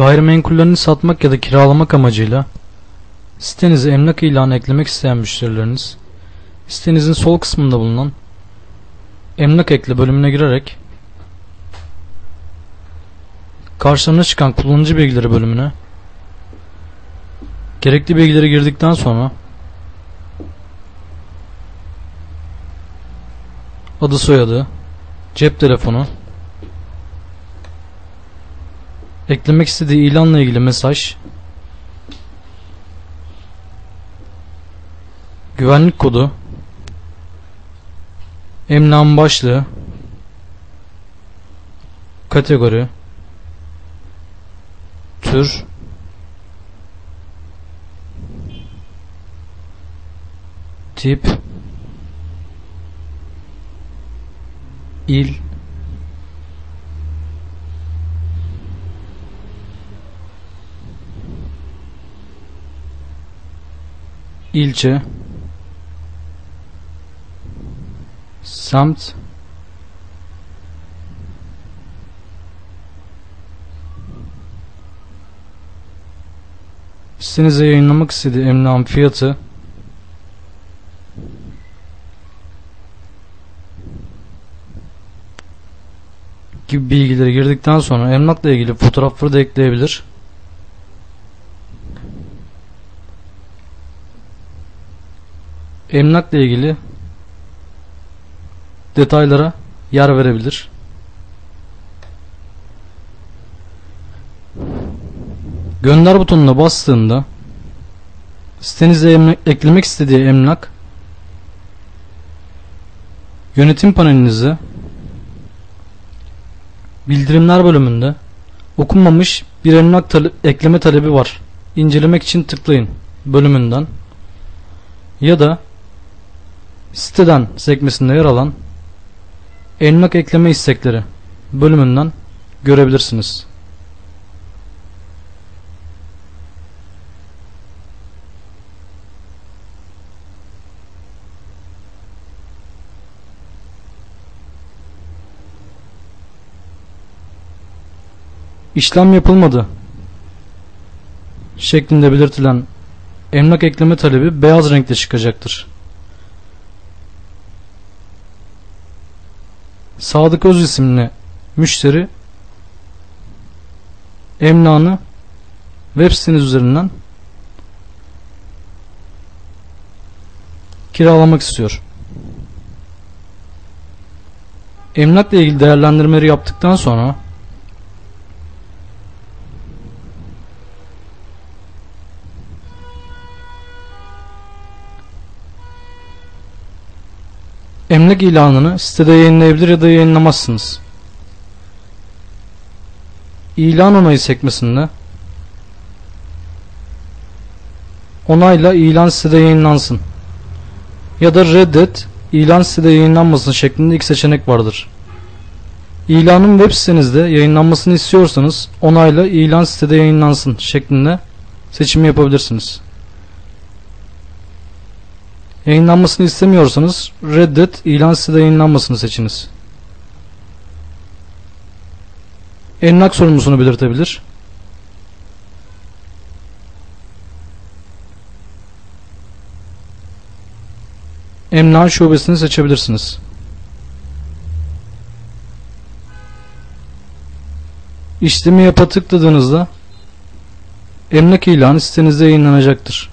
Gayrimenkullerini satmak ya da kiralamak amacıyla sitenize emlak ilanı eklemek isteyen müşterileriniz sitenizin sol kısmında bulunan emlak ekle bölümüne girerek karşılarına çıkan kullanıcı bilgileri bölümüne gerekli bilgileri girdikten sonra adı soyadı cep telefonu eklemek istediği ilanla ilgili mesaj. Güvenlik kodu. Emlak başlığı. Kategori. Tür. Tip. İl ilçe. Semt sitenize yayınlamak istediği emlakın fiyatı. Gibi bilgileri girdikten sonra emlakla ilgili fotoğrafları da ekleyebilir. Emlakla ilgili detaylara yer verebilir. Gönder butonuna bastığında sitenize eklemek istediği emlak yönetim panelinize bildirimler bölümünde okunmamış bir emlak tale ekleme talebi var. İncelemek için tıklayın bölümünden ya da siteden sekmesinde yer alan emlak ekleme istekleri bölümünden görebilirsiniz. işlem yapılmadı şeklinde belirtilen emlak ekleme talebi beyaz renkte çıkacaktır. Sadık Öz isimli müşteri emlakını web siteniz üzerinden kiralamak istiyor. Emlakla ilgili değerlendirmeleri yaptıktan sonra Emlak ilanını sitede yayınlayabilir ya da yayınlamazsınız. İlan onayı sekmesinde onayla ilan sitede yayınlansın ya da reddet ilan sitede yayınlanmasın şeklinde iki seçenek vardır. İlanın web sitenizde yayınlanmasını istiyorsanız onayla ilan sitede yayınlansın şeklinde seçimi yapabilirsiniz. Yayınlanmasını istemiyorsanız reddet ilan sitede yayınlanmasını seçiniz. Emlak sorumlusunu belirtebilir. Emlak şubesini seçebilirsiniz. İşlemi yapa tıkladığınızda emlak ilanı sitenizde yayınlanacaktır.